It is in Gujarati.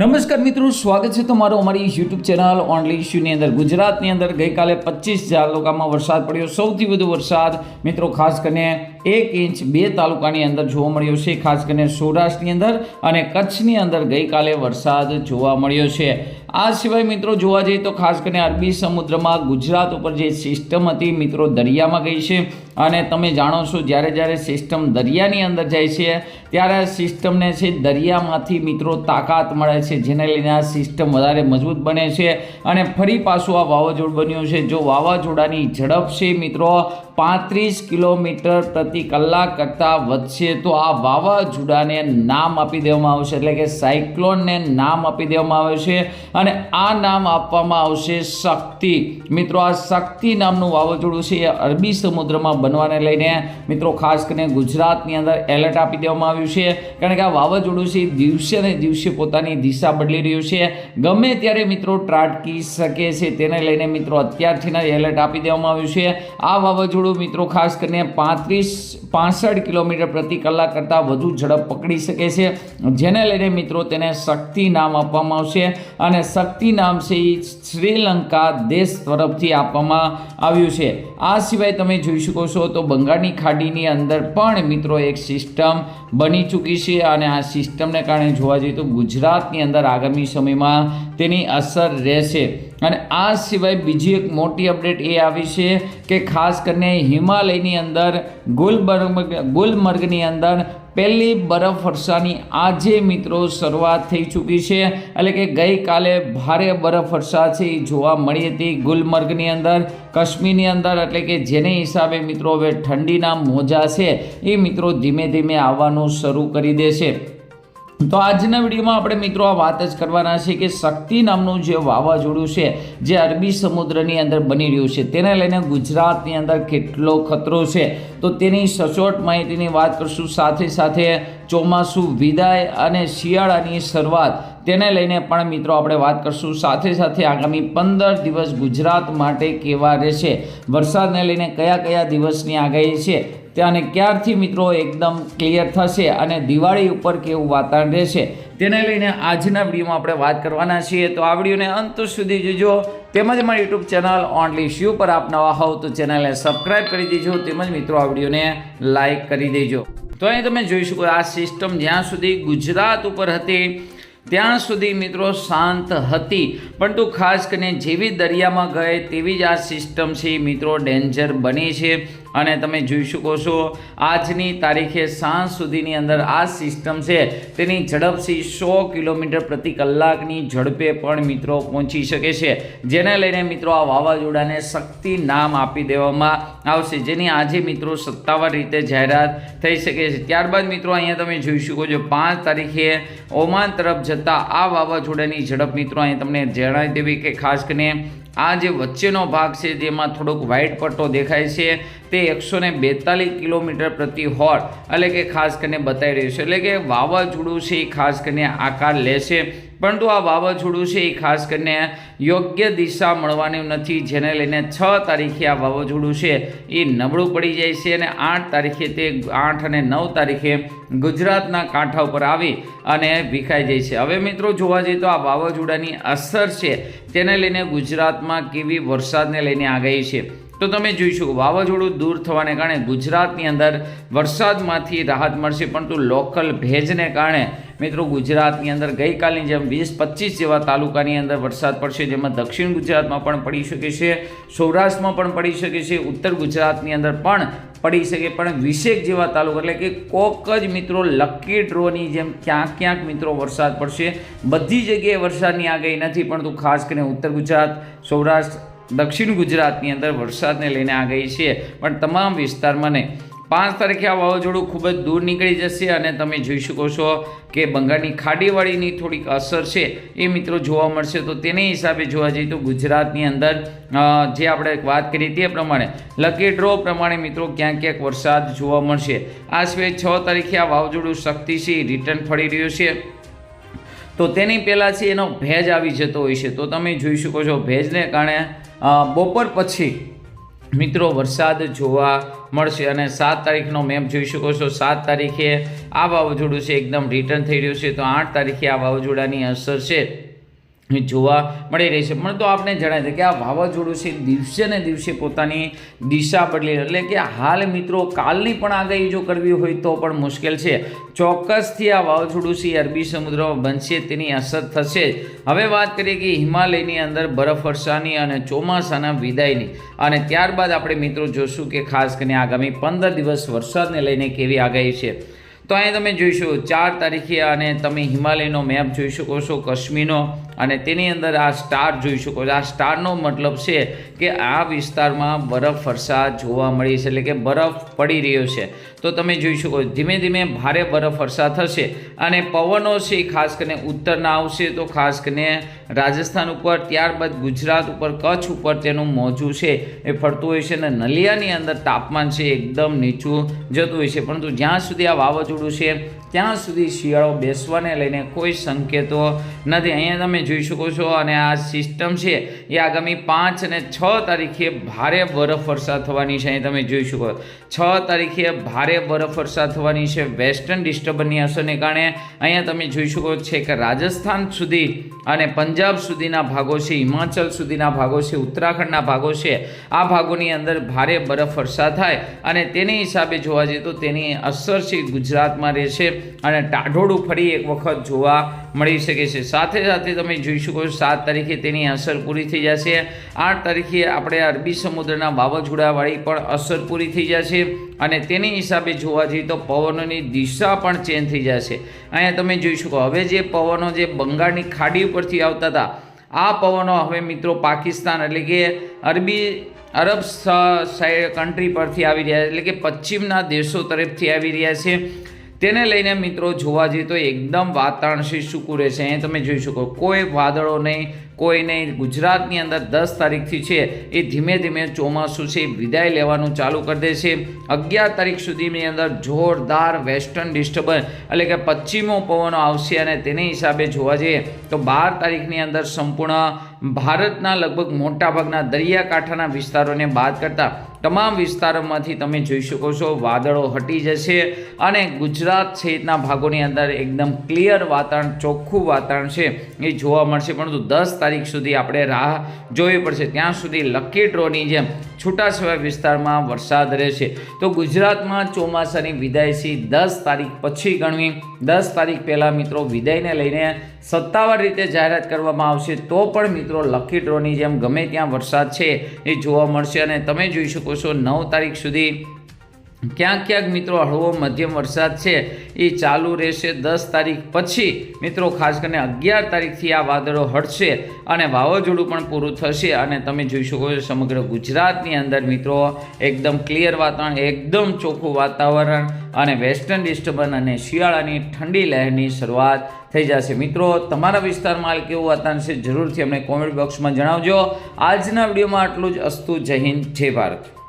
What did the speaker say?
નમસ્કાર મિત્રો, સ્વાગત છે તમારું અમારી યુટ્યુબ ચેનલ ઓનલી ઇશ્યુની અંદર. ગુજરાતની અંદર ગઈકાલે પચીસ તાલુકામાં વરસાદ પડ્યો. સૌથી વધુ વરસાદ મિત્રો ખાસ કરીને એક ઇંચ બે તાલુકાની અંદર જોવા મળ્યો છે. ખાસ કરીને સૌરાષ્ટ્રની અંદર અને કચ્છની અંદર ગઈકાલે વરસાદ જોવા મળ્યો છે. આ સિવાય મિત્રો જોવા જઈએ તો ખાસ કરીને અરબી સમુદ્રમાં ગુજરાત ઉપર જે સિસ્ટમ હતી મિત્રો દરિયામાં ગઈ છે. અને તમે જાણો છો જ્યારે જ્યારે સિસ્ટમ દરિયાની અંદર જાય છે, ત્યારે આ સિસ્ટમને છે દરિયામાંથી મિત્રો તાકાત મળે છે, જેને લઈને આ સિસ્ટમ વધારે મજબૂત બને છે. અને ફરી પાછું આ વાવાઝોડું બન્યું છે. જો વાવાઝોડાની ઝડપ છે મિત્રો પાંત્રીસ કિલોમીટર પ્રતિ કલાક કરતાં વધશે તો આ વાવાઝોડાને નામ આપી દેવામાં આવશે. એટલે કે સાયક્લોનને નામ આપી દેવામાં આવે છે અને આ નામ આપવામાં આવશે શક્તિ. મિત્રો, આ શક્તિ નામનું વાવાઝોડું છે એ અરબી સમુદ્રમાં બનવાને લઈને, મિત્રો, ખાસ કરીને ગુજરાતની અંદર એલર્ટ આપી દેવામાં આવ્યું છે. કારણ કે આ વાવાઝોડું છે દિવસે ને દિવસે પોતાની દિશા બદલી રહ્યું છે. ગમે ત્યારે મિત્રો ત્રાટકી શકે છે તેને લઈને મિત્રો અત્યારથી એલર્ટ આપી દેવામાં આવ્યું છે. આ વાવાઝોડું મિત્રો ખાસ કરીને પાંત્રીસ પાસઠ કિલોમીટર પ્રતિ કલાક કરતાં વધુ ઝડપ પકડી શકે છે. જેને લઈને મિત્રો તેને શક્તિ નામ આપવામાં આવશે અને શક્તિ નામ છે એ શ્રીલંકા દેશ તરફથી આપવામાં આવ્યું છે. આ સિવાય તમે જોઈ શકો છો તો બંગાળની ખાડીની અંદર પણ મિત્રો એક સિસ્ટમ બની ચૂકી છે અને આ સિસ્ટમને કારણે જોવા જઈએ તો ગુજરાતની અંદર આગામી સમયમાં તેની અસર રહેશે. અને આ સિવાય બીજી એક મોટી અપડેટ એ આવી છે કે ખાસ કરીને હિમાલયની અંદર, ગુલબર્ગ, ગુલમર્ગની અંદર પહેલી બરફ વર્ષાની આજે મિત્રો શરૂઆત થઈ ચૂકી છે. એટલે કે ગઈકાલે ભારે બરફ વર્ષા છે એ જોવા મળી હતી ગુલમર્ગની અંદર, કાશ્મીરની અંદર. એટલે કે જેને હિસાબે મિત્રો હવે ઠંડીના મોજા છે એ મિત્રો ધીમે ધીમે આવવાનું શરૂ કરી દેશે. તો આજના વિડીયોમાં આપણે મિત્રો આ વાત જ કરવાના છે કે શક્તિ નામનું જે વાવાઝોડું છે, જે અરબી સમુદ્રની અંદર બની રહ્યું છે, તેને લઈને ગુજરાતની અંદર કેટલો ખતરો છે, તો તેની સચોટ માહિતીની વાત કરશું. સાથે સાથે ચોમાસું વિદાય અને શિયાળાની શરૂઆત તેને લઈને પણ મિત્રો આપણે વાત કરશું. સાથે સાથે આગામી પંદર દિવસ ગુજરાત માટે કેવા રહેશે, વરસાદને લઈને કયા કયા દિવસની આગાહી છે અને ક્યારથી મિત્રો એકદમ ક્લિયર થશે અને દિવાળી ઉપર કેવું વાતાવરણ રહેશે તેને લઈને આજના વિડીયોમાં આપણે વાત કરવાના છીએ. તો આ વિડીયોને અંત સુધી જોજો. તેમજ મારી યુટ્યુબ ચેનલ ઓનલી શ્યુ પર આપ નવા હોવ તો ચેનલને સબસ્ક્રાઈબ કરી દેજો. તેમજ મિત્રો આ વિડીયોને લાઇક કરી દેજો. તો અહીં તમે જોઈ શકો આ સિસ્ટમ જ્યાં સુધી ગુજરાત ઉપર હતી. ત્યાં સુધી મિત્રો શાંત હતી. પરંતુ ખાસ કરીને જેવી દરિયામાં ગઈ તેવી જ આ સિસ્ટમ છે મિત્રો ડેન્જર બની છે. અને તમે જોઈ શકો છો, આજની તારીખે સાંજ સુધીની અંદર આ સિસ્ટમ છે તેની ઝડપથી સો કિલોમીટર પ્રતિ કલાકની ઝડપે પણ મિત્રો પહોંચી શકે છે. જેને લઈને મિત્રો આ વાવાઝોડાને શક્તિ નામ આપી દેવામાં આવશે. જેની આજે મિત્રો સત્તાવાર રીતે જાહેરાત થઈ શકે છે. ત્યારબાદ મિત્રો અહીંયા તમે જોઈ શકો છો, પાંચ તારીખે ઓમાન તરફ જતા આ વાવાઝોડાની ઝડપ મિત્રો અહીં તમને જણાવી દેવી કે ખાસ કરીને આ જે વચ્ચેનો ભાગ છે જેમાં થોડોક વ્હાઇટ પટ્ટો દેખાય છે, તે એકસો ને બેતાલીસ કિલોમીટર પ્રતિ હોર એટલે કે ખાસ કરીને બતાવી રહ્યું છે. એટલે કે વાવાઝોડું છે એ ખાસ કરીને આકાર લેશે પરંતુ આ વાવાઝોડું છે એ ખાસ કરીને યોગ્ય દિશા મળવાની નથી, જેને લઈને છ તારીખે આ વાવાઝોડું છે એ નબળું પડી જાય છે અને આઠ તારીખે તે આઠ અને નવ તારીખે ગુજરાતના કાંઠા ઉપર આવી અને વિખાઈ જાય છે. હવે મિત્રો જોવા જઈએ તો આ વાવાઝોડાની અસર છે, તેને લઈને ગુજરાતમાં કેવી વરસાદને લઈને આગાહી છે? તો તમે જોઈ વાવાઝોડું દૂર થવાને કારણે ગુજરાતની અંદર વરસાદમાંથી રાહત મળશે, પરંતુ લોકલ ભેજને કારણે મિત્રો ગુજરાતની અંદર ગઈકાલની જેમ વીસ પચીસ જેવા તાલુકાની અંદર વરસાદ પડશે, જેમાં દક્ષિણ ગુજરાતમાં પણ પડી શકે છે, સૌરાષ્ટ્રમાં પણ પડી શકે છે, ઉત્તર ગુજરાતની અંદર પણ પડી શકે, પણ વિશેક જેવા તાલુકા એટલે કે કોક જ મિત્રો લકી ડ્રોની જેમ ક્યાંક ક્યાંક મિત્રો વરસાદ પડશે. બધી જગ્યાએ વરસાદની આગાહી નથી, પરંતુ ખાસ કરીને ઉત્તર ગુજરાત, સૌરાષ્ટ્ર દક્ષિણ ગુજરાતની અંદર વરસાદને લઈને આ ગઈ છે. પણ તમામ વિસ્તારમાં નહીં પાંચ તારીખે આ વાવાઝોડું ખૂબ જ દૂર નીકળી જશે અને તમે જોઈ શકો છો કે બંગાળની ખાડીવાળીની થોડીક અસર છે એ મિત્રો જોવા મળશે. તો તેને હિસાબે જોવા જઈએ તો ગુજરાતની અંદર જે આપણે વાત કરી તે પ્રમાણે લકી ડ્રો પ્રમાણે મિત્રો ક્યાંક ક્યાંક વરસાદ જોવા મળશે. આ સિવાય છ તારીખે આ વાવાઝોડું શક્તિથી રિટર્ન ફરી રહ્યું છે. તો તેની પહેલાં છે એનો ભેજ આવી જતો હોય છે. તો તમે જોઈ શકો છો ભેજને કારણે બપોર પછી મિત્રો વરસાદ જોવા મળશે અને સાત તારીખનો મેપ જોઈ શકો છો. સાત તારીખે આ વાવાઝોડું છે, એકદમ રિટર્ન થઈ રહ્યું છે. તો આઠ તારીખે આ વાવાઝોડાની અસર છે. જોવા મળી રહી છે. પણ તો આપણે જણાય છે કે આ વાવાઝોડું છે, દિવસે ને દિવસે પોતાની દિશા બદલી એટલે કે હાલ મિત્રો, કાલની પણ આગાહી જો કરવી હોય તો પણ મુશ્કેલ છે. ચોક્કસથી આ વાવાઝોડું છે, અરબી સમુદ્રમાં બનશે, તેની અસર થશે. હવે વાત કરીએ કે હિમાલયની અંદર બરફવર્ષાની અને ચોમાસાના વિદાયની. અને ત્યારબાદ આપણે મિત્રો જોશું કે ખાસ કરીને આગામી પંદર દિવસ વરસાદને લઈને કેવી આગાહી છે. તો અહીં તમે જોઈશું, ચાર તારીખે અને તમે હિમાલયનો મેપ જોઈ શકો છો, કશ્મીરનો. અને તેની અંદર આ સ્ટાર જોઈ શકો છો. આ સ્ટારનો મતલબ છે કે આ વિસ્તારમાં બરફ વરસાદ જોવા મળી છે, એટલે કે બરફ પડી રહ્યો છે. તો તમે જોઈ શકો ધીમે ધીમે ભારે બરફ વરસાદ થશે અને પવનો છે ખાસ કરીને ઉત્તરના આવશે. તો ખાસ કરીને રાજસ્થાન ઉપર, ત્યારબાદ ગુજરાત ઉપર, કચ્છ ઉપર તેનું મોજું છે એ ફરતું હોય છે અને નલિયાની અંદર તાપમાન છે એકદમ નીચું જતું હોય છે. પરંતુ જ્યાં સુધી આ વાવાઝોડું છે. ત્યાં સુધી શિયાળો બેસવાને લઈને કોઈ સંકેતો નથી. અહીંયા તમે જોઈ શકો છો અને આ સિસ્ટમ છે એ આગામી પાંચ અને છ તારીખે ભારે બરફ વરસાદ થવાની છે. અહીં તમે જોઈ શકો છ. તારીખે ભારે બરફ વર્ષા થવાની છે વેસ્ટર્ન ડિસ્ટર્બન્સની અસરને કારણે. અહીંયા તમે જોઈ શકો છે કે રાજસ્થાન સુધી અને પંજાબ સુધીના ભાગો છે, હિમાચલ સુધીના ભાગો છે, ઉત્તરાખંડના ભાગો છે, આ ભાગોની અંદર ભારે બરફ વરસાદ થાય અને તેની હિસાબે જોવા જઈએ તો તેની અસર છે ગુજરાતમાં રહેશે. અને ટાઢોળું ફરી એક વખત જોવા મળી શકે છે. સાથે સાથે તમે જોઈ શકો સાત તારીખે તેની અસર પૂરી થઈ જશે. આઠ તારીખે આપણે અરબી સમુદ્રના વાવાઝોડાવાળી પણ અસર પૂરી થઈ જશે અને તેની હિસાબે જોવા જઈએ તો પવનોની દિશા પણ ચેન્જ થઈ જશે. અહીંયા તમે જોઈ શકો, હવે જે પવનો જે બંગાળની ખાડી ઉપરથી આવતા હતા, આ પવનો હવે મિત્રો પાકિસ્તાન એટલે કે અરબી, અરબ સાઈડ કન્ટ્રી પરથી આવી રહ્યા છે. એટલે કે પશ્ચિમના દેશો તરફથી આવી રહ્યા છે. તેને લઈને મિત્રો જોવા જઈએ તો એકદમ વાતાવરણ છે સૂકું એ તમે જોઈ શકો, કોઈ વાદળો નહીં, કોઈ નહીં. ગુજરાતની અંદર દસ તારીખથી છે, એ ધીમે ધીમે ચોમાસું છે, વિદાય લેવાનું ચાલુ કરી દે છે. અગિયાર તારીખ સુધીની અંદર જોરદાર વેસ્ટર્ન ડિસ્ટર્બન્સ, એટલે કે પશ્ચિમો પવનો આવશે અને તેને હિસાબે જોવા જઈએ તો બાર તારીખની અંદર સંપૂર્ણ ભારતના લગભગ મોટાભાગના દરિયાકાંઠાના વિસ્તારોને બાદ કરતાં તમામ વિસ્તારોમાંથી તમે જોઈ શકો છો, વાદળો હટી જશે અને ગુજરાત સહિતના ભાગોની અંદર એકદમ ક્લિયર વાતાવરણ, ચોખ્ખું વાતાવરણ છે એ જોવા મળશે. પરંતુ દસ તારીખ સુધી આપણે રાહ જોવી પડશે. ત્યાં સુધી લકી ડ્રોની જેમ છૂટાછવાયા વિસ્તારમાં વરસાદ રહેશે. તો ગુજરાતમાં ચોમાસાની વિદાયથી દસ તારીખ પછી ગણવી. દસ તારીખ પહેલાં મિત્રો વિદાયને લઈને સત્તાવાર રીતે જાહેરાત કરવામાં આવશે. તો પણ મિત્રો લકી ડ્રોની જેમ ગમે ત્યાં વરસાદ છે એ જોવા મળશે. અને તમે જોઈ શકો છો નવ તારીખ સુધી ક્યાંક ક્યાંક મિત્રો હળવો મધ્યમ વરસાદ છે. એ ચાલુ રહેશે દસ તારીખ પછી. મિત્રો, ખાસ કરીને અગિયાર તારીખથી આ વાદળો હટશે અને વાવાઝોડું પણ પૂરું થશે અને તમે જોઈ શકો છો સમગ્ર ગુજરાતની અંદર મિત્રો એકદમ ક્લિયર વાતાવરણ, એકદમ ચોખ્ખું વાતાવરણ અને વેસ્ટર્ન ડિસ્ટર્બન્સ અને શિયાળાની ઠંડી લહેરની શરૂઆત થઈ જશે. મિત્રો, તમારા વિસ્તારમાં હાલ કેવું વાતાવરણ છે જરૂરથી અમને કોમેન્ટ બોક્સમાં જણાવજો. આજના વિડીયોમાં આટલું જ. અસ્તુ જય હિન્દ, જય ભારત.